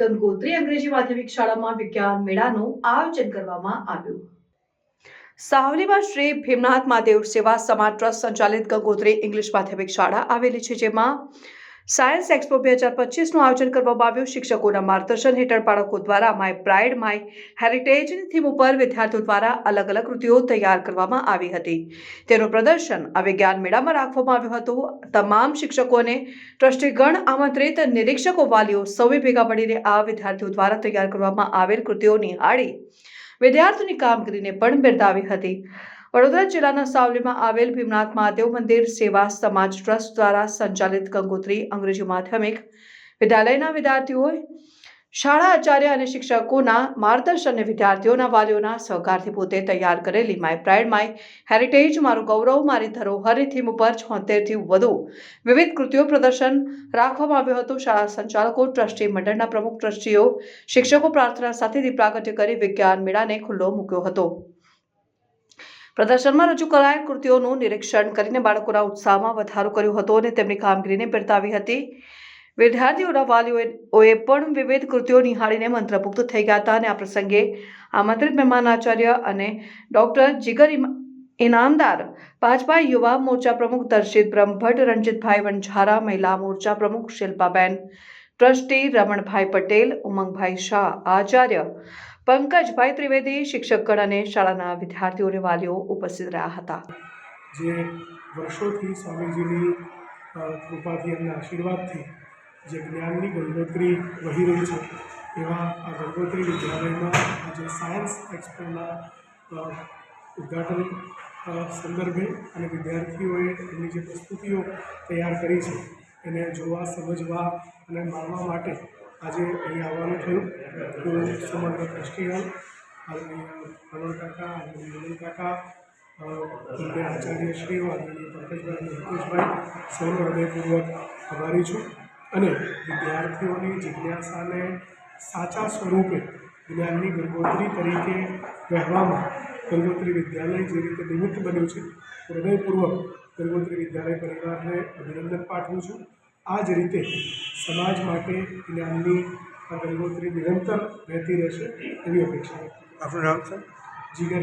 ગંગોત્રી અંગ્રેજી માધ્યમિક શાળામાં વિજ્ઞાન મેળાનું આયોજન કરવામાં આવ્યું. સાવલીમાં શ્રી ભીમનાથ મહાદેવ સેવા સમાજ ટ્રસ્ટ સંચાલિત ગંગોત્રી ઇંગ્લિશ માધ્યમિક શાળા આવેલી છે, જેમાં સાયન્સ એક્સપો બે હજાર પચીસનું આયોજન કરવામાં આવ્યું. શિક્ષકોના માર્ગદર્શન હેઠળ બાળકો દ્વારા માય પ્રાઇડ, માય હેરિટેજની થીમ ઉપર વિદ્યાર્થીઓ દ્વારા અલગ અલગ કૃતિઓ તૈયાર કરવામાં આવી હતી. તેનું પ્રદર્શન હવે જ્ઞાન મેળામાં રાખવામાં આવ્યું હતું. તમામ શિક્ષકોને ટ્રસ્ટીગણ આમંત્રિત નિરીક્ષકો વાલીઓ સૌએ ભેગા મળીને આ વિદ્યાર્થીઓ દ્વારા તૈયાર કરવામાં આવેલ કૃતિઓ નિહાળી વિદ્યાર્થીઓની કામગીરીને પણ બિરદાવી હતી. વડોદરા જિલ્લાના સાવલીમાં આવેલ ભીમનાથ મહાદેવ મંદિર સેવા સમાજ ટ્રસ્ટ દ્વારા સંચાલિત ગંગોત્રી અંગ્રેજી માધ્યમિક વિદ્યાલયના વિદ્યાર્થીઓએ શાળા આચાર્ય અને શિક્ષકોના માર્ગદર્શન અને વિદ્યાર્થીઓના વાલીઓના સહકારથી પોતે તૈયાર કરેલી માય પ્રાઇડ, માય હેરિટેજ, મારું ગૌરવ, મારી ધરોહર થીમ ઉપર છોતેરથી વધુ વિવિધ કૃતિઓ પ્રદર્શન રાખવામાં આવ્યું હતું. શાળા સંચાલકો, ટ્રસ્ટી મંડળના પ્રમુખ, ટ્રસ્ટીઓ, શિક્ષકો પ્રાર્થના સાથે દીપ પ્રાગટ્ય કરી વિજ્ઞાન મેળાને ખુલ્લો મૂક્યો હતો. પ્રદર્શનમાં રજૂ કરાયેલ કૃતિઓનું નિરીક્ષણ કરીને બાળકોના ઉત્સાહમાં વધારો કર્યો હતો અને તેમની કામગીરીને બિરદાવી હતી. વિદ્યાર્થીઓના વાલીઓએ પણ વિવિધ કૃતિઓ નિહાળીને મંત્રમુગ્ધ થઈ ગયા હતા અને આ પ્રસંગે આમંત્રિત મહેમાન આચાર્ય અને ડૉક્ટર જીગર ઇનામદાર ભાજપા યુવા મોરચા પ્રમુખ દર્શિત બ્રહ્મભટ્ટ, રણજીતભાઈ વંઝારા મહિલા મોરચા પ્રમુખ શિલ્પાબેન, ટ્રસ્ટી રમણભાઈ પટેલ, ઉમંગભાઈ શાહ, આચાર્ય પંકજભાઈ ત્રિવેદી શિક્ષકગણ અને શાળાના વિદ્યાર્થીઓને વાલીઓ ઉપસ્થિત રહ્યા હતા. જે વર્ષોથી સ્વામીજીની કૃપાથી એમના આશીર્વાદથી જે જ્ઞાનની ગંગોત્રી વહી રહી છે, એવા આ ગંગોત્રી વિદ્યાલયમાં આજે સાયન્સ એક્સપોના ઉદ્ઘાટન સંદર્ભે અને વિદ્યાર્થીઓએ એમની જે પ્રસ્તુતિઓ તૈયાર કરી છે, એને જોવા, સમજવા અને માણવા માટે આજે અહીં આવવાનું થયું. હું સમગ્ર ટ્રસ્ટીગણ પ્રણવ કાકા અને મિલન કાકા આચાર્ય શ્રીઓ આદરણીય પંકજભાઈ અને હિતેશભાઈ, સૌનો હૃદયપૂર્વક આભારી છું. અને વિદ્યાર્થીઓની જિજ્ઞાસાને સાચા સ્વરૂપે જ્ઞાનની ગંગોત્રી તરીકે કહેવામાં ગંગોત્રી વિદ્યાલય જે રીતે નિમિત્ત બન્યું છે, હૃદયપૂર્વક ગંગોત્રી વિદ્યાલય પરિવારને અભિનંદન પાઠવું છું. આ જ રીતે સમાજ માટે જ્ઞાનની આ ગંગોત્રી નિરંતર વહેતી રહેશે એવી અપેક્ષા. આપનું નામ, સર જીગર